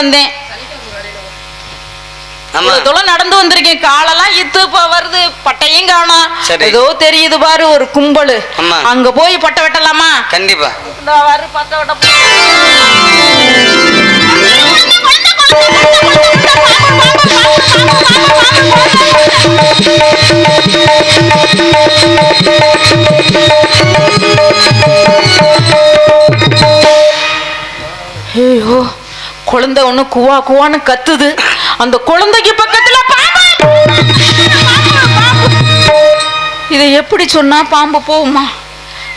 வந்தேன். தூரம் நடந்து வந்திருக்கேன். காலெல்லாம் இத்து வருது. பட்டையும் காணோம். ஏதோ தெரியுது பாரு ஒரு கும்பல். அங்க போய் பட்டை வெட்டலாமா? கண்டிப்பா. பட்டை வெட்ட குழந்தை ஒன்று குவா குவான்னு கத்துது. அந்த குழந்தைக்கு பக்கத்துல இதை எப்படி சொன்னா பாம்பு போகுமா?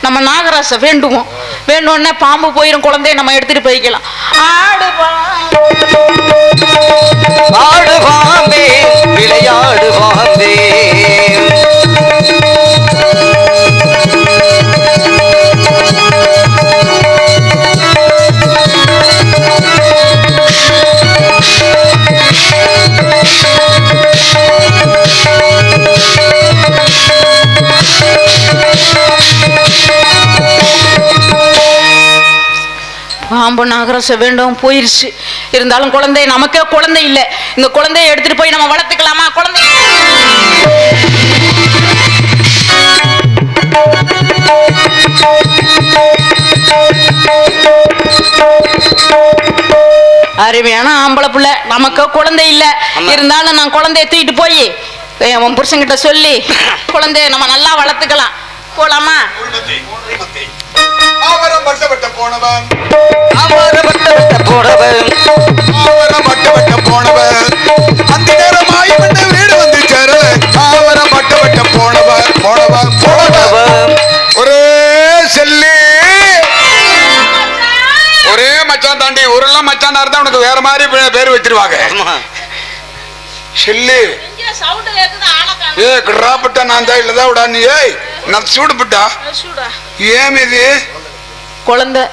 நம்ம நாகராச வேண்டுவோம். வேணும்னே பாம்பு போயிடும் குழந்தைய நம்ம எடுத்துட்டு போய்க்கலாம். ஆடு பாம்பு. ஆடு பாம்பே பாம்பே பாம்பு நாகராச வேண்டும் போயிருச்சு. இருந்தாலும் குழந்தை நமக்கே குழந்தை இல்லை. இந்த குழந்தைய எடுத்துட்டு போய் நம்ம வளர்த்துக்கலாமா? குழந்தை அருமையான ஆம்பளை புள்ள. நமக்கு குழந்தை இல்ல. இருந்தாலும் நான் குழந்தைய தூக்கிட்டு போய் அவன் புருஷன்கிட்ட சொல்லி குழந்தைய நம்ம நல்லா வளர்த்துக்கலாம். போலாமா? பட்டப்பட்ட போனவன். அமரப்பட்ட வட்ட போடவன் ஆவரம் பட்டப்பட்ட போனவன். அந்த நேரம் வீடு வந்து சேர. ஆவரம் பட்டப்பட்ட போனவன். போனவன் போனவன். ஒரே செல்லி. ஒரே மச்சான் தாண்டி ஒருலாம் மச்சானா இருந்தா உனக்கு வேற மாதிரி பேர் வச்சிருவாங்க. செல்லி. ஏ கிடாப்பட்ட நான் தான் இல்லதா விடா நீ. ஏய் நான் சூடுபட்டா ஏன் இது குழந்தை.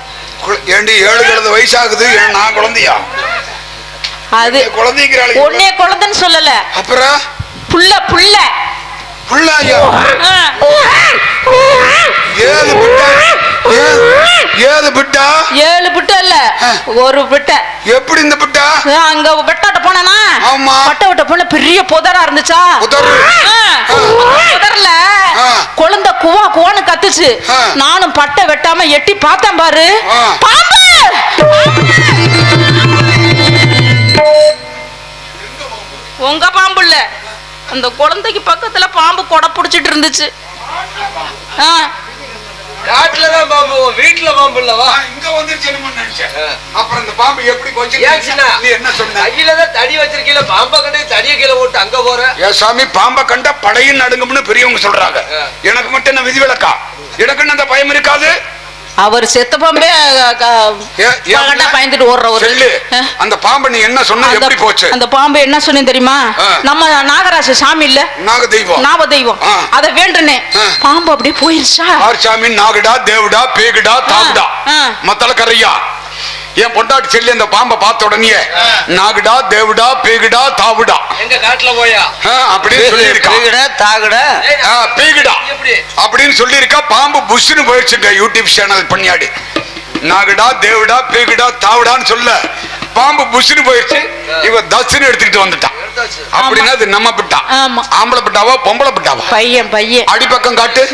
ஏண்டி ஏழு எழுது வயசாகுது? நான் குழந்தையா? அது குழந்தைங்கிறாள் ஒன்னே குழந்தைன்னு சொல்லல. அப்புறம்? புள்ள புள்ள. புள்ள ஐயா. ஏது பிட்டா? ஏ- ஏது பிட்டா? ஏழு பிட்ட இல்ல ஒரு பிட்ட. எப்படி இந்த பிட்டா? அங்க வெட்டாட்ட போனா ஆமா. பட்டை விட்ட போன பெரிய புதரா இருந்துச்சா? புதரு. புதர்ல. குழந்தை குவா குவான்னு கத்துச்சு. நானும் பட்டை வெட்டாம எட்டி பார்த்தேன் பாரு. பாம்பு! உங்க பாம்பு இல்ல. அந்த குழந்தைக்கு பக்கத்துல பாம்பு கொடை புடிச்சிட்டு இருந்துச்சு. ஆ. காட்டுலதான் பாம்பு உன் வீட்டுல பாம்பு இல்லவா இங்க வந்துருச்சுன்னு நினைச்சேன். அப்புறம் இந்த பாம்பு எப்படி சின்ன? நீ என்ன சொன்ன? கையில தான் தடி வச்சிருக்கீல பாம்ப கண்டு தடிய கீழே போட்டு அங்க போற? ஏ சாமி பாம்பை கண்டா படையும் நடுங்கும்னு பெரியவங்க சொல்றாங்க. எனக்கு மட்டும் என்ன விதிவிலக்கா? எனக்குன்னு அந்த பயம் இருக்காது? அவர் செத்த பாம்பே பயந்துட்டு ஓடுற ஒரு. அந்த பாம்பை நீ என்ன சொன்ன எப்படி போச்சு? அந்த பாம்பு என்ன சொன்னேன் தெரியுமா. நம்ம நாகராஜ சாமி இல்ல. நாக தெய்வம் நாம தெய்வம். அத வேண்டுனே. பாம்பு அப்படியே போயிருச்சா? சாமி நாகுடா தேவுடா பேகுடா தாவுடா ஆ. மத்தள கரையா என் பொண்டாட்டி செல்லி அந்த பாம்பை பார்த்த உடனே நாகுடா தேவுடா பேகுடா தாவுடா. எங்க காட்டுல போயா? ஆ, அப்படின்னு சொல்லியிருக்கா. பேகுடா தாகுடா? பேகுடா. அப்படின்னு சொல்லியிருக்கா. பாம்பு புஷ்னு போயிடுச்சுங்க யூடியூப் சேனல் பண்ணியாடி நாகுடா தேவுடா பேகுடா தாவுடான்னு சொல்ல பாம்பு புஷ்னு போயிடுச்சு. இவ தஸ்ன்னு எடுத்துக்கிட்டு வந்துட்டான். அப்படின்னா அது நம்ம பிட்டா. ஆமா. ஆம்பளை பிட்டாவா பொம்பளை பிட்டாவா? பையன் பையன். அடிப்பக்கம் காட்டு.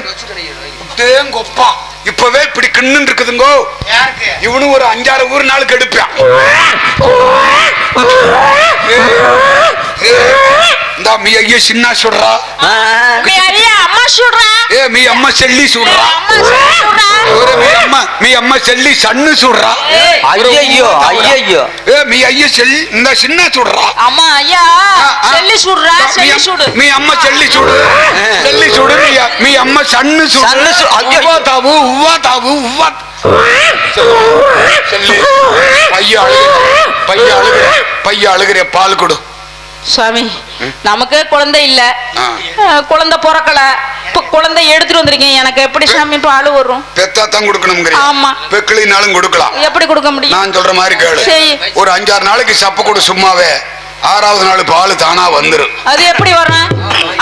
தேங்கொப்பா இப்பவே இப்படி கிண்ணு இருக்குதுங்கோ இவனும் ஒரு அஞ்சாறு ஊர் நாளுக்கு எடுப்பான் இந்த மீ ஐயா சின்ன சுடுறா మీ అయ్య అమ్మ చూడరా ఏ మీ అమ్మ చెల్లి చూడరా ఒరే మీ అమ్మ మీ అమ్మ చెల్లి సన్ను చూడరా అయ్యయ్యో అయ్యయ్యో ఏ మీ అయ్య చెల్లి ఇంద చిన్న చూడరా అమ్మ అయ్య చెల్లి చూడరా మీ చెల్లి అమ్మ- చూడు మీ అమ్మ చెల్లి చూడు చెల్లి చూడు మీ అ- మీ అమ్మ సన్ను చూడు సన్ను చూ- అయ్యో. ఉవ్వా తావు ఉవ్వా తావు ఉవ్వా చెల్లి పయ్య అழுగు పయ్య అழுగు పయ్య అழுகுற பால் கொடு சுவாமி நமக்கு குழந்தை இல்ல. குழந்தை பிறக்கல. இப்ப குழந்தை எடுத்துட்டு வந்திருக்கீங்க. எனக்கு எப்படி சாமி பால் வரும் பெத்தா தான் கொடுக்கணுங்கிற ஆமா. பெக்கிளினாலும் கொடுக்கலாம். எப்படி கொடுக்க முடியும்? நான் சொல்ற மாதிரி கேளு. ஒரு அஞ்சாறு நாளைக்கு சப்பு கொடு சும்மாவே. ஆறாவது நாள் பால் தானா வந்துரும். அது எப்படி வரும்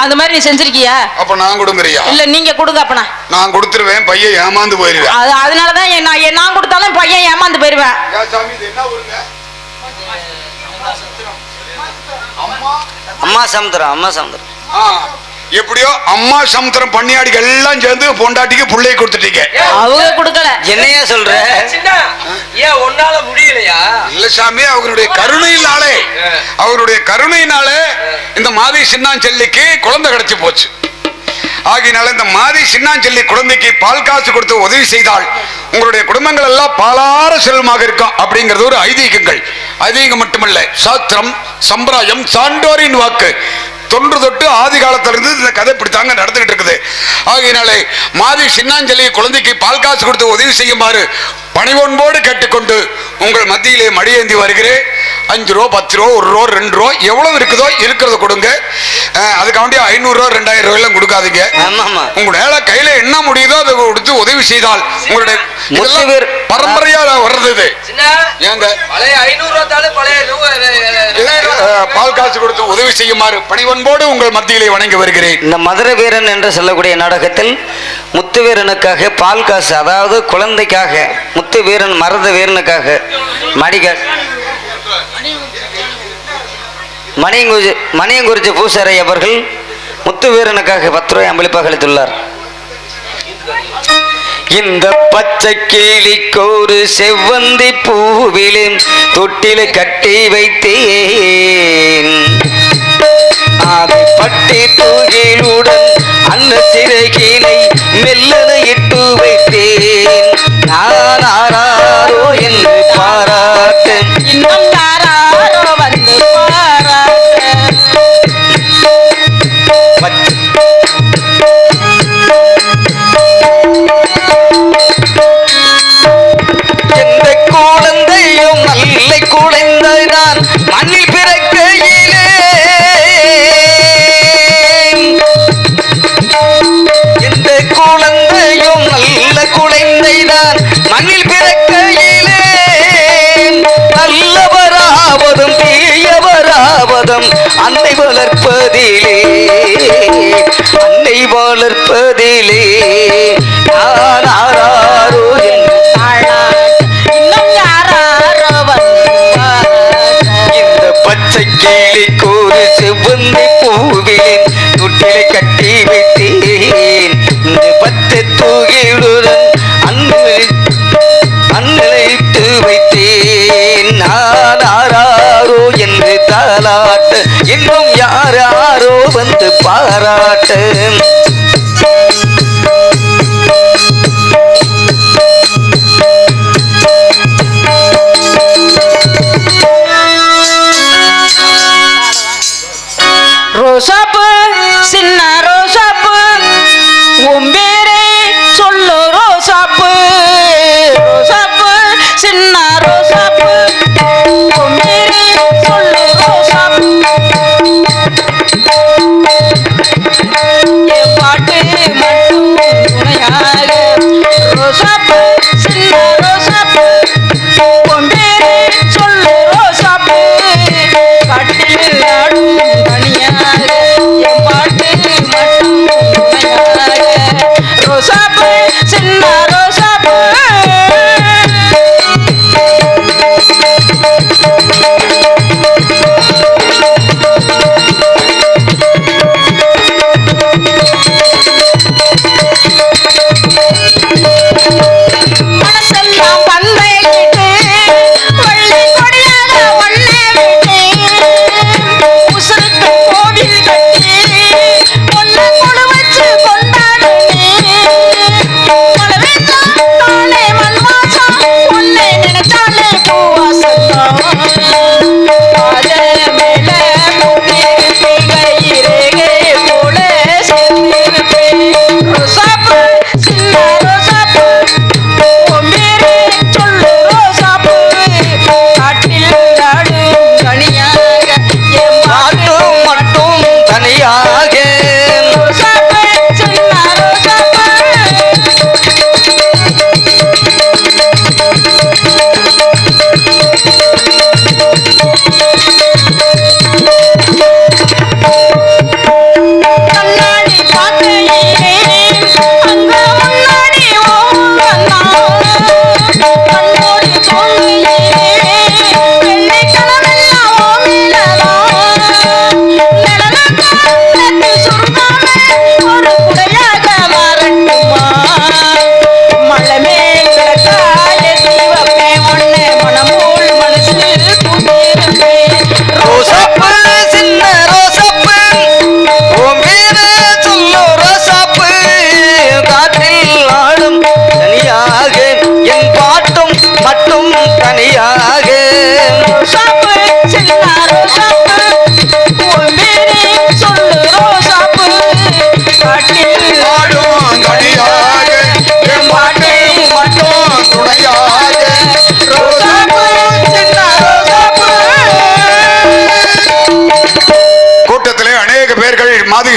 அந்த மாதிரி நீ செஞ்சிருக்கியா? அப்ப நான் கொடுங்கறியா? இல்ல நீங்க கொடுங்க அப்பனா. நான் கொடுத்துருவேன் பையன் ஏமாந்து போயிருவேன். அது அதனாலதான் நான் கொடுத்தாலும் பையன் ஏமாந்து போயிருவேன் ஏன் சாமி இது என்ன ஊருங்க அம்மா சமுத்திரம் அம்மா சமுத்திரம். ஆ, எப்படியோ அம்மா சமுத்திரம் பண்ணியாடிகள் எல்லாம் சேர்ந்து பொண்டாட்டிக்கு பிள்ளைய கொடுத்துட்டீங்க. அவங்க கொடுக்கல. என்னையா சொல்ற? ஏன் உன்னால முடியலையா? இல்ல சாமி அவருடைய கருணையினாலே அவருடைய கருணையினாலே இந்த மாதி சின்னாஞ்செல்லிக்கு குழந்தை கிடைச்சு போச்சு. ஆகையினால இந்த மாதி சின்னாஞ்செல்லி குழந்தைக்கு பால் காசு கொடுத்து உதவி செய்தால் உங்களுடைய குடும்பங்கள் எல்லாம் பாலார செல்வமாக இருக்கும் அப்படிங்கிறது ஒரு ஐதீகங்கள். ஐதீகம் மட்டுமல்ல சாஸ்திரம் சம்பிராயம் சான்றோரின் வாக்கு. தொன்று தொட்டு ஆதி காலத்திலிருந்து இந்த கதை இப்படித்தாங்க நடந்துகிட்டு இருக்குது. ஆகையினாலே மாதி சின்னாஞ்சலி குழந்தைக்கு பால் காசு கொடுத்து உதவி செய்யுமாறு பணிவொன்போடு கேட்டுக்கொண்டு உங்கள் மத்தியிலே மடியேந்தி வருகிறேன். அஞ்சு ரூபா பத்து ரூபா ஒரு ரூபா ரெண்டு ரூபா எவ்வளவு இருக்குதோ இருக்கிறத கொடுங்க. அதுக்காண்டி ஐநூறு ரூபா ரெண்டாயிரம் ரூபாயெல்லாம் கொடுக்காதீங்க. ஆமாமா உங்களால கையில என்ன முடியுதோ அதை கொடுத்து உதவி செய்தால் உங்களுடைய. பரம்பரையா வர்றது ஏங்க? பழைய ஐநூறு பால் காசு கொடுத்து உதவி செய்யுமாறு அன்போடு உங்கள் மத்தியிலே வணங்கி வருகிறேன். இந்த மதுரை வீரன் என்று சொல்லக்கூடிய நாடகத்தில் முத்து வீரனுக்காக பால் காசு அதாவது குழந்தைக்காக முத்து வீரன் மருத வீரனுக்காக மடிகாசு மணியங்குறிச்சி மணியங்குறிச்சி பூசாரி அவர்கள் முத்து வீரனுக்காக பத்து ரூபாய் அம்பளிப்பாக அளித்துள்ளார். இந்த பச்சை கிளிக்கோரு செவ்வந்தி பூவிலும் தொட்டில கட்டி வைத்தேன். அதை பட்டி தூகிலுடன் அன்ன சிறகினை மெல்லன இட்டு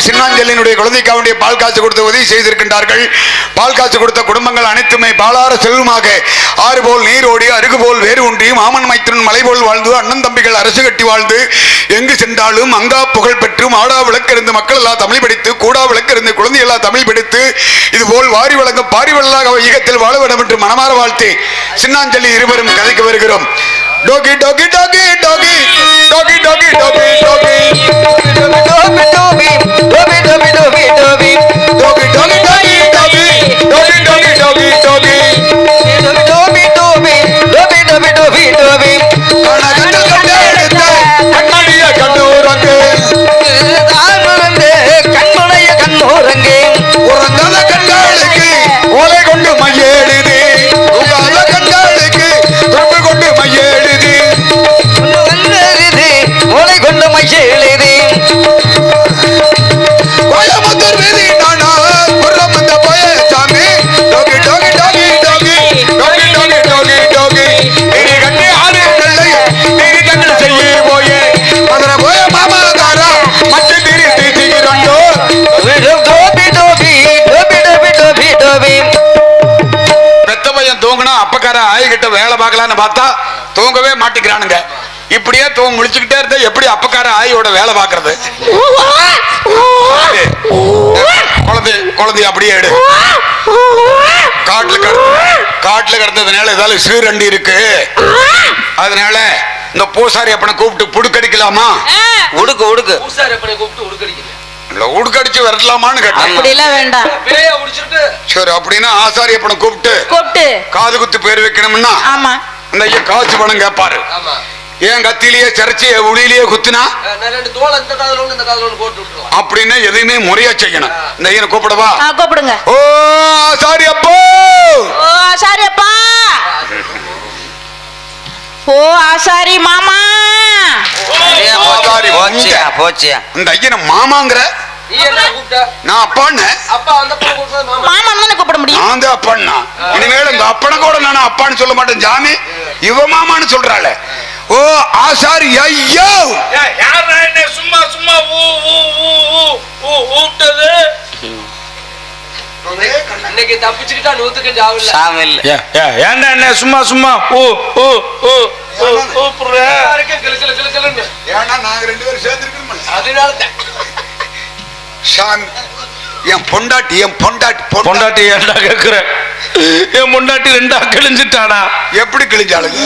சின்னாஞ்சலினுடைய குழந்தைக்காக வேண்டிய பால் காசு கொடுத்து உதவி செய்திருக்கின்றார்கள். பால் காசு கொடுத்த குடும்பங்கள் அனைத்துமே பாலார செல்வமாக ஆறு போல் நீரோடி அருகு போல் வேறு ஒன்றியும் மாமன் மைத்திரன் மலை போல் வாழ்ந்து அண்ணன் தம்பிகள் அரசு கட்டி வாழ்ந்து எங்கு சென்றாலும் அங்கா புகழ் பெற்று மாடா விளக்கிருந்து மக்கள் எல்லாம் தமிழ் படித்து கூடா விளக்கிருந்து குழந்தை எல்லாம் தமிழ் படித்து இதுபோல் வாரி வழங்கும் பாரி வல்லாக ஈகத்தில் வாழ வேண்டும் என்று மனமாற வாழ்த்தி சின்னாஞ்சலி இருவரும் கதைக்கு வருகிறோம். டோகி டோகி டோகி டோகி டோகி டோகி டோகி. டோகி டோகி டோகி. டோபி டோபி டோபி டோபி டோகி டோகி டோகி டோகி டோகி டோகி ஆய்கிட்ட வேலை பார்க்கலான்னு பார்த்தா தூங்கவே மாட்டிக்கிறானுங்க இப்படியே தூங்க முழிச்சுக்கிட்டே இருந்தா எப்படி அப்பக்கார ஆயோட வேலை பார்க்கறது? குழந்தை குழந்தைய அப்படியே எடு. காட்டுல கிட- காட்டுல கிடந்ததுனால ஏதாவது சீரண்டி இருக்கு. அதனால இந்த பூசாரி அப்பனை கூப்பிட்டு புடுக்கடிக்கலாமா? உடுக்கு உடுக்கு. பூசாரி அப்பனை கூப்பிட்டு உடுக்கடிக்கிறேன் லவுட் கடிச்சு விரட்டலாமான்னு கேட்டேன் வேண்டாம் சரி அப்படின்னா ஆசாரியப்பனை கூப்பிட்டு கூப்பிட்டு காது குத்து பேர் வைக்கணும்னா ஆமா அந்த ஐயா காசு பணம் கேட்பாரு ஏன் கத்திலேயே சிறச்சி உளியிலேயே குத்துனா அப்படின்னு எதையுமே முறையா செய்யணும் இந்த ஐயனை கூப்பிடவா கூப்பிடுங்க ஓ சாரி அப்போ ஆசாரி அப்பா ஓ ஆசாரி மாமா போச்சியா போச்சியா இந்த ஐயனை மாமாங்கிற நான் அப்பான்னு. அப்பா அந்த பொண்ணு கூப்பிட்டது மாமா? மாமா தானே கூப்பிட முடியும். நான் தான் அப்பான்னா. இனிமேல் அப்பனை கூட நான் அப்பான்னு சொல்ல மாட்டேன் ஜாமி. இவ மாமான்னு சொல்றாள. ஓ ஆசாரி ஐயோ! சும்மா சும்மா ஊ ஊ ஊ ஊ ஊ ஊட்டது? தப்பிச்சுக்கிட்டா நூத்துக்கு ஜாவில்ல சாமி இல்ல. ஏன்டா என்ன சும்மா சும்மா இருக்கு கிளு கிளு கிளு கிளுன்னு. ஏன்னா நாங்க ரெண்டு பேரும் சேர்ந்துருக்கணும் அதனால தான் சாமி என் பொண்டாட்டி என் பொண்டாட்டி பொண்டாட்டி. ஏன்டா கேக்குற? என் பொண்டாட்டி ரெண்டா கிழிஞ்சிட்டாடா. எப்படி கிழிஞ்சாளுங்க?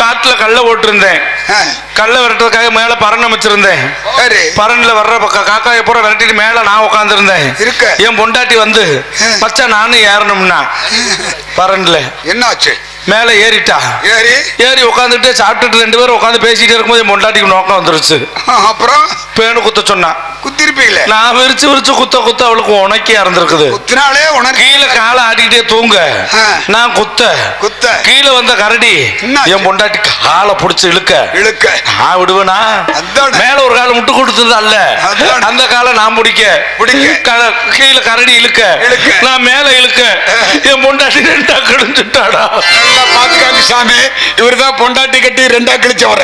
காட்டுல கல்ல போட்டிருந்தேன். ஆ, கல்ல விரட்டுறதுக்காக மேல பரண் அமைச்சிருந்தேன். சரி. பரன்ல வர்ற பக்க காக்காயை பூரா விரட்டிட்டு மேல நான் உட்காந்துருந்தேன் இருக்க. என் பொண்டாட்டி வந்து மச்சான் நானும் ஏறணும்னா. பரன்ல என்னாச்சு? மேல ஏறிட்டா. ஏறி? ஏறி உட்காந்துட்டு சாப்பிட்டுட்டு ரெண்டு பேரும் உட்காந்து பேசிட்டே இருக்கும்போது என் பொண்டாட்டிக்கு நோக்கம் வந்துருச்சு. அப்புறம்? பேனு குத்த சொன்னா. குத்திருப்பீங்களே? நான் விரிச்சு விரிச்சு குத்த குத்த அவளுக்கு உனக்கியா இருந்திருக்குது குத்தினாலே உனக்கு கீழே காலை ஆடிக்கிட்டே தூங்க. நான் குத்த. குத்த. கீழே வந்த கரடி? என் பொண்டாட்டி காலை புடிச்சு இழுக்க. இழுக்க. நான் விடுவேனா. மேல ஒரு காலை முட்டு கொடுத்தது அல்ல. அந்த காலை நான் பிடிக்க. பிடிக்க. கீழே கரடி இழுக்க. இழுக்க. நான் மேல இழுக்க. என் பொண்டாட்டி ரெண்டா கிழிஞ்சுட்டாடா பாத்துக்காங்க சாமி. இவர் தான் பொண்டாட்டி கட்டி ரெண்டா கிழிச்சவர.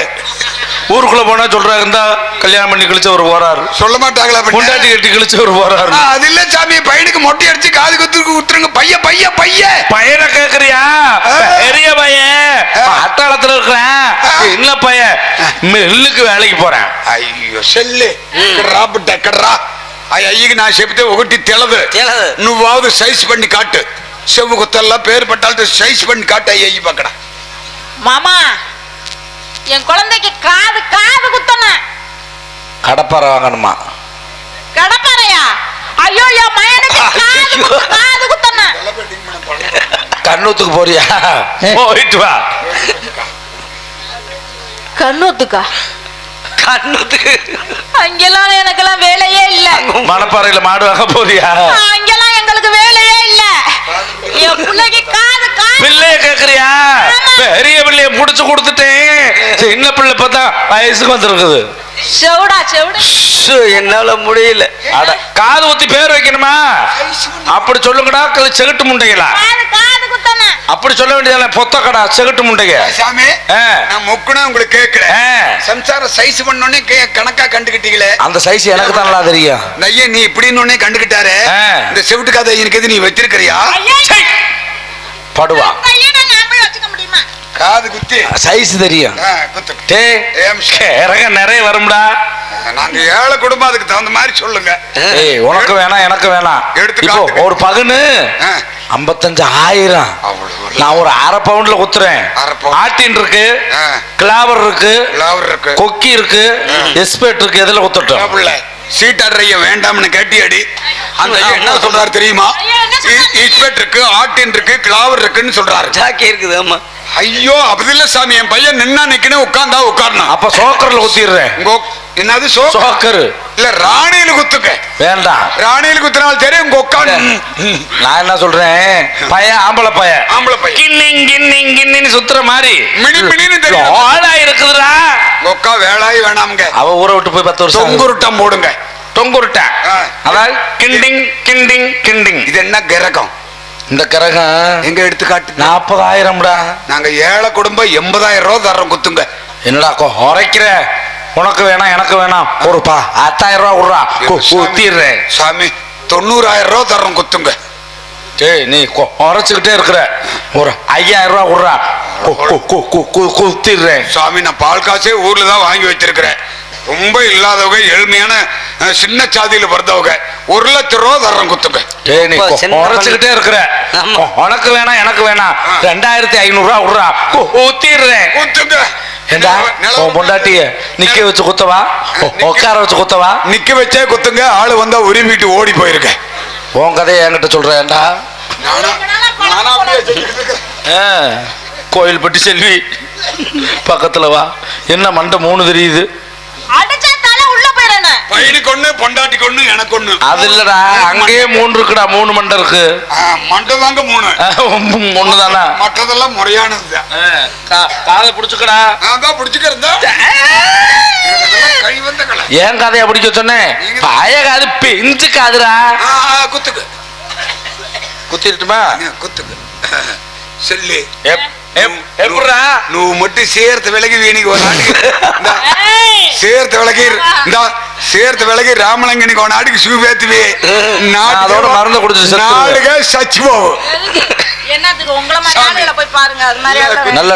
ஊருக்குள்ள போனா சொல்றாரு இருந்தா கல்யாணம் பண்ணி கிழிச்ச ஒரு போறாரு சொல்ல மாட்டாங்களா பொண்டாட்டி கட்டி கிழிச்ச ஒரு போறாரு அது இல்ல சாமி பையனுக்கு மொட்டை அடிச்சு காது குத்துக்கு குத்துருங்க. பைய பைய பைய. பையனை கேக்குறியா? பெரிய பையன். அத்தாளத்துல இருக்கிறேன். இல்ல பையன். மில்லுக்கு வேலைக்கு போறேன். ஐயோ செல்லு. రాబడ్డ ఎక్కడరా ఆ అయ్యకి నా చెప్తే ఒకటి తెలదు తెలదు నువ్వు వాదు సైజ్ செவ்வு பேர் பட்டாலத்தை சைஸ் பண்ணி காட்ட ஐயா பார்க்கடா. மாமா என் குழந்தைக்கு காது காது குத்தணும் கடப்பாறை வாங்கணுமா கடப்பாறையா? ஐயோ என் மயனுக்கு காது காது குத்தணும் கண்ணூத்துக்கு போறியா? போயிட்டு வா. கண்ணூத்துக்கா? கண்ணூத்துக்கு. அங்கெல்லாம் எனக்கு எல்லாம் வேலையே இல்ல. மணப்பாறையில மாடு வாங்க போறியா? அங்கெல்லாம் பிள்ளைய கேக்குறியா? பெரிய பிள்ளைய புடிச்சு கொடுத்துட்டேன். சின்ன பிள்ளை பார்த்தா வயசுக்கு வந்திருக்குது. என்னால முடியல. காது ஊத்தி பேர் வைக்கணுமா? அப்படி சொல்லுங்கடா செகுட்டு முண்டைகளா? அப்படி சொல்ல வேண்டியதானே பொத்த கடா செகட்டு முண்டைங்க. சாமி ஆ. நான் முக்குனா உங்களுக்கு கேட்கிறேன் ஆ. சம்சாரம் சைஸ் பண்ணோடனே கே- கணக்கா கண்டுகிட்டீங்களே? அந்த சைஸ் எனக்கு தான் நல்லா தெரியும். ஐயன் நீ இப்படின்னு கண்டுகிட்டாரு. இந்த செவிட்டு கதை எனக்கு எது நீ வச்சிருக்கிறியா? சை. படுவா. காது குத்தி. சைஸ் தெரியும். டே நிறைய வரும்டா. நாங்க ஏழை குடும்பம் அதுக்கு தகுந்த மாதிரி சொல்லுங்க. ஏய் உனக்கு வேணாம் எனக்கு வேணாம். எடுத்து இப்போ காட்டுங்க. ஒரு பகுனு ஆ. ஐம்பத்தஞ்சு ஆயிரம் நான் ஒரு அரை பவுண்ட்ல குத்துறேன். ஆட்டின் இருக்கு. கிளாவர் இருக்கு லாவர் இருக்கு. கொக்கி இருக்கு எஸ்பேட் இருக்கு எதுல குத்தட்டும்? புள்ள சீட்டாடுறைய வேண்டாம்னு கேட்டியடி? அந்த ஐயா என்ன சொல்றாரு தெரியுமா இஸ்பெட் இருக்கு ஆட்டின் இருக்கு கிளாவர் இருக்குன்னு சொல்றாரு. ஜாக்கி இருக்குது ஆமா. ஐயோ அப்படி இல்ல சாமி என் பையன் நின்னா நிக்கணும் உட்கார்ந்தா உட்காரணும் அப்ப சோக்கர்ல குத்திடுறேன் உங்க என்னது சோக்கர். இல்ல ராணியில குத்துக்க. வேண்டாம். ராணியில குத்தினாலும் சரி உங்க உட்காந்து நான் என்ன சொல்றேன்? பையன் ஆம்பளை பையன். ஆம்பளை பையன். கின்னிங் கின்னிங் கின்னின்னு சுத்துற மாதிரி. மினி மினின்னு தெரியும் ஆளா இருக்குதுடா. உட்கா வேலாய் வேணாமுங்க. அவ ஊரை விட்டு போய் பத்து வருஷம். தொங்குருட்டம் போடுங்க. தொங்குருட்ட. அதாவது கிண்டிங் கிண்டிங் கிண்டிங். இது என்ன கிரகம்? இந்த கிரகம் எங்க எடுத்து காட்டு? நாற்பதாயிரம்டா. நாங்க ஏழை குடும்பம் எண்பதாயிரம் ரூபாய் தர்றோம் குத்துங்க. என்னடா குறைக்கிற உனக்கு வேணாம் எனக்கு வேணாம். ஒருப்பா பத்தாயிரம் ரூபா விட்றா குத்திடுறேன் சாமி தொண்ணூறாயிரம் ரூபாய் தர்றோம் குத்துங்க. டேய் நீ குறைச்சிக்கிட்டே இருக்கிற. ஒரு ஐயாயிரம் ரூபா விட்றா குத்திடுறேன் சாமி நான் பால் காசே ஊர்ல தான் வாங்கி வச்சிருக்கிறேன். ரொம்ப இல்லாதவங்க எளிமையான சின்ன சாதியில பிறந்தவங்க ஒரு லட்சம் ரூபா தர்றோம் குத்துங்க. குறைச்சிக்கிட்டே இருக்கிற. உனக்கு வேணாம் எனக்கு வேணாம். ரெண்டாயிரத்தி ஐநூறு ரூபா விட்றா குத்திடுறேன் குத்துங்க. ஏண்டா? உன் பொண்டாட்டிய நிக்க வச்சு குத்தவா? உட்கார வச்சு குத்தவா? நிக்க வச்சே குத்துங்க. ஆளு வந்தா உரிமிட்டு ஓடி போயிருக்கேன். உன் கதையை என்கிட்ட சொல்றேன்டா. ஆ, கோயில்பட்டி செல்வி பக்கத்துல வா. என்ன மண்டை மூணு தெரியுது? பையனுக்கு ஒண்ணு பொண்டாட்டிக்கு ஒண்ணு எனக்கு ஒண்ணு அது இல்லடா அங்கேயே மூணு இருக்குடா மூணு மண்டை இருக்கு மண்டை தாங்க மூணு ஒண்ணு தானா மற்றதெல்லாம் முறையானது காதை பிடிச்சுக்கடா நான் தான் பிடிச்சுக்கிறதா கை வந்த கலை ஏன் கதையை பிடிக்க சொன்னேன் பழைய காது பெஞ்சு காதுடா ஆ, ஆ, குத்துக்கு குத்திட்டுமா நீ குத்துக்கு செல்லு எப்- எப்- எப்படிடா నువ్వు మట్టి సేర్త వెలగి వీనికి ఓ నాటికి ఇందా, சேர்த்த விலகி ராமலிங்கனுக்கு உன் நாட்டுக்கு ஷூ அதோட மருந்து குடிச்சு நாளுக சச்சு போகும் நல்ல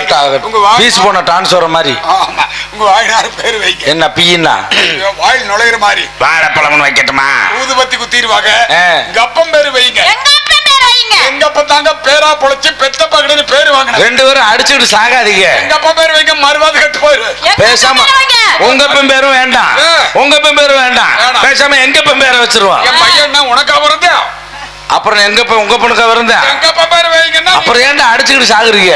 பீஸ் போன டிரான்ஸ்ஃபர் மாதிரி. உங்க வாயினார் பேர் வைக்க. என்ன பீனா வாயில் நுழையிற மாதிரி. வாழைப்பழம்னு வைக்கட்டுமா? ஊதுபத்தி குத்திடுவாங்க. கப்பம் பேர் வைங்க. எங்க அப்பன் அப்பா தாங்க பேரா பொழைச்சு பெத்த பகடுன்னு பேரு வாங்கின ரெண்டு பேரும் அடிச்சுக்கிட்டு சாகாதீங்க. எங்க அப்பா பேரு வைங்க மறுவாது கட்டு போயிரு. பேசாம அப்பன். உங்க பேரும் வேண்டாம். உங்க பேரும் வேண்டாம். பேசாம எங்க பெண் பேரை வச்சிருவோம் என் பையன் என்ன உனக்கா வருது அப்புறம் எங்க உங்க பெண்ணுக்கா வருந்தா? எங்க அப்பா பேரு வைங்கன்னா அப்புறம் ஏன்டா அடிச்சுக்கிட்டு சாகுறீங்க?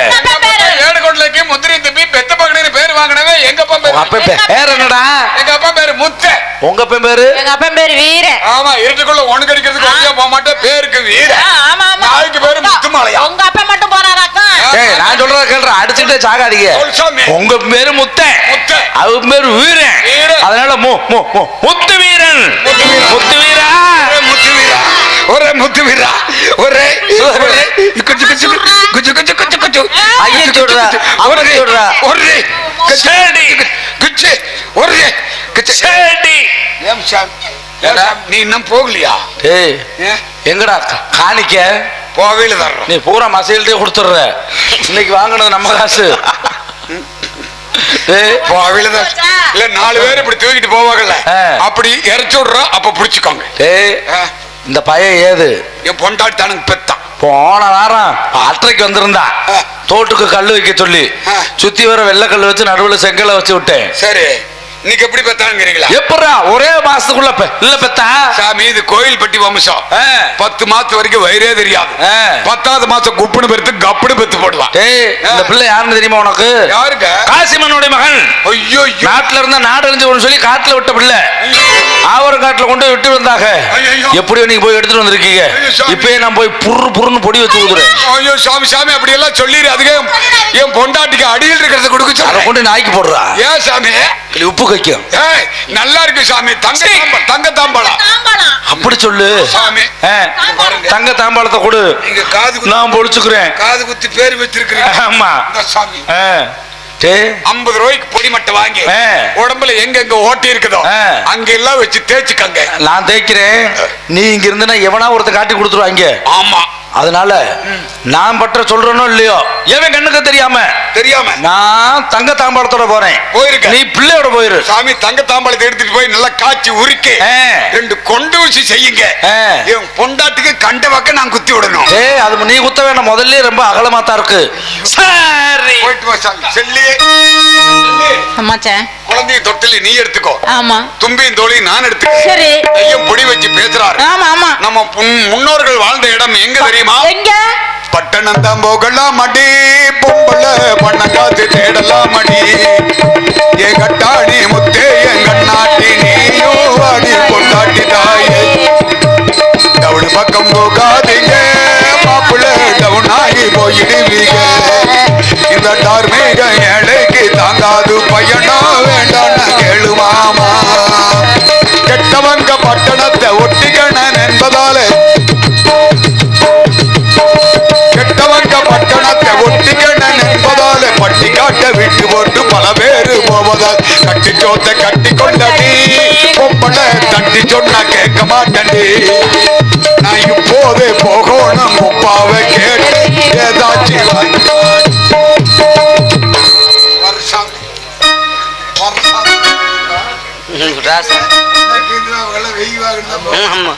பேரு ஏடுகொண்டலைக்கு முந்திரி தம்பி பெத்த பகடுன்னு பேரு வாங்கினவே எங்க அப்பா உங்க அப்பா பேரு? பேர் என்னடா? எங்க அப்பா பேரு முத்த. உங்க பெண் பேரு? எங்க அப்பன் பேரு வீரன் ஆமா இருட்டுக்குள்ள ஒண்ணு கடிக்கிறதுக்கு ஒன்றியா போக மாட்டேன். பேருக்கு வீர. ஆமா ஆமா. நாய்க்கு பேரு முத்துமாலையா உங்க அப்பன் மட்டும் போறாராக்கா ஏய் நான் சொல்றத கேள்ற அடிச்சுக்கிட்டே சாகாதீங்க. உங்க பேரு முத்த. முத்த. அவங்க பேரு வீரன். அதனால மு மு மு- முத்து வீரன். முத்து வீரா. ஒரே முத்து வீரா. ஒரே முத்து வீரா. ஒரே ஒரே. குச்சு குச்சு ஐயன் சொல்றா, அவன் சொல்றா. ஒரே. சரி. குச்சு ஒரே. குச்சு சேடி ஏம் சாம்? ஏம் சாம், நீ இன்னும் போகலையா? ஏய்? எங்கடா காணிக்க. போகையில தர்றோம். நீ பூரா மசையில்ட்டே கொடுத்துடுற. இன்னைக்கு வாங்கினது நம்ம காசு. இல்ல நாலு பேர் இப்படி தூக்கிட்டு போவாங்கல்ல. அப்படி இறச்சி விடுறோம் அப்ப புடிச்சுக்கோங்க. இந்த பையன் ஏது? என் பொண்டாட்டி தானுங்க பெத்தான் போன வாரம் அற்றைக்கு வந்திருந்தா. தோட்டுக்கு கல்லு வைக்க சொல்லி. சுத்தி வர வெள்ளக்கல்லு வச்சு நடுவுல செங்கலை வச்சு விட்டேன். சரி. இன்னைக்கு எப்படி பெத்தாங்கிறீங்களா? எப்படா ஒரே மாசத்துக்குள்ள இல்ல பெத்தா? சாமி இது கோயில்பட்டி வம்சம். பத்து மாசத்து வரைக்கும் வயிறே தெரியாது. பத்தாவது மாசம் குப்புன்னு பெருத்து கப்புன்னு பெத்து ஏய் இந்த பிள்ளை யாருன்னு தெரியுமா உனக்கு? யாருங்க? காசிமனுடைய மகன். ஐயோ. நாட்டுல இருந்தா நாடு சொல்லி காட்டுல விட்ட பிள்ளை. ஆவரம் காட்டுல கொண்டு விட்டு வந்தாங்க. ஐயையோ. எப்படியோ நீங்க போய் எடுத்துட்டு வந்திருக்கீங்க. இப்பயே நான் போய் புரு புருன்னு பொடி வச்சு ஊதுறேன். ஐயோ சாமி சாமி அப்படி எல்லாம் சொல்லிடு. அதுக்கே என் பொண்டாட்டிக்கு அடியில் இருக்கிறத கொடுக்க கொண்டு நாய்க்கு போடுறா. ஏன் சாமி? இது உப்பு கைக்கும் ஏய் நல்லா இருக்கு சாமி. தங்க தாம்பா- தங்க தாம்பாளம் அப்படி சொல்லு. சாமி. தங்க தாம்பாளத்தை கொடு. நீங்க காது நான் பொழிச்சுக்கிறேன். காது குத்தி பேர் வச்சிருக்கிறீங்க. ஆமா. சாமி. ஐம்பது ரூபாய்க்கு பொடி மட்டை வாங்கி ஆ. உடம்புல எங்க எங்க ஓட்டி இருக்குதோ ஆ. அங்க எல்லாம் வச்சு தேய்ச்சுக்கங்க. நான் தேய்க்கிறேன். நீ இங்க இருந்துனா எவனா ஒருத்த காட்டி கொடுத்துருவாங்க? ஆமா. அதனால நான் பற்ற சொல்றனோ இல்லையோ? எவன் கண்ணுக்கு தெரியாம? தெரியாம. நான் தங்க தாம்பாளத்தோட போறேன். போயிருக்க. நீ பிள்ளையோட போயிரு. சாமி தங்க தாம்பாளத்தை எடுத்துட்டு போய் நல்லா காய்ச்சி உருக்கி. ஆ. ரெண்டு கொண்டு ஊசி செய்யுங்க. ஆ. என் பொண்டாட்டுக்கு கண்ட பக்கம் நான் குத்தி விடணும். ஏ அது நீ குத்த வேண்டாம். முதல்ல ரொம்ப அகலமா தான் இருக்கு சரி. போயிட்டு வா சாமி. செல்லி செல்லி, அம்மாச்சேன் குழந்தைய தொட்டில நீ எடுத்துக்கோ. ஆமா. தும்பியும் தோழியும் நான் எடுத்துக்கோ சரி. ஐயம் பொடி வச்சு பேசுறாரு. ஆமா ஆமா. நம்ம முன்னோர்கள் வாழ்ந்த இடம் எங்க தெரியுமா? எங்க? பட்டணம் தான் போகலாம் அடி பொம்பள பண்ண காத்து தேடலாம் அடி. ஏ கட்டாணி முத்தே என் கண்ணாட்டி நீயோ அடி கொண்டாட்டி தாயே. டவுன் பக்கம் போகாதீங்க மாப்பிள்ள டவுன் ஆகி போயிடுவீங்க. இந்த தார்மீக ஏழைக்கு தாங்காது காதல் கட்டி சோத்த கட்டி கொண்டடி. பொம்பளை தட்டி சொன்னா கேட்க மாட்டேன்டி. நான் இப்போது போகணும் உப்பாவை கேட்டு ஏதாச்சும் ஆமா.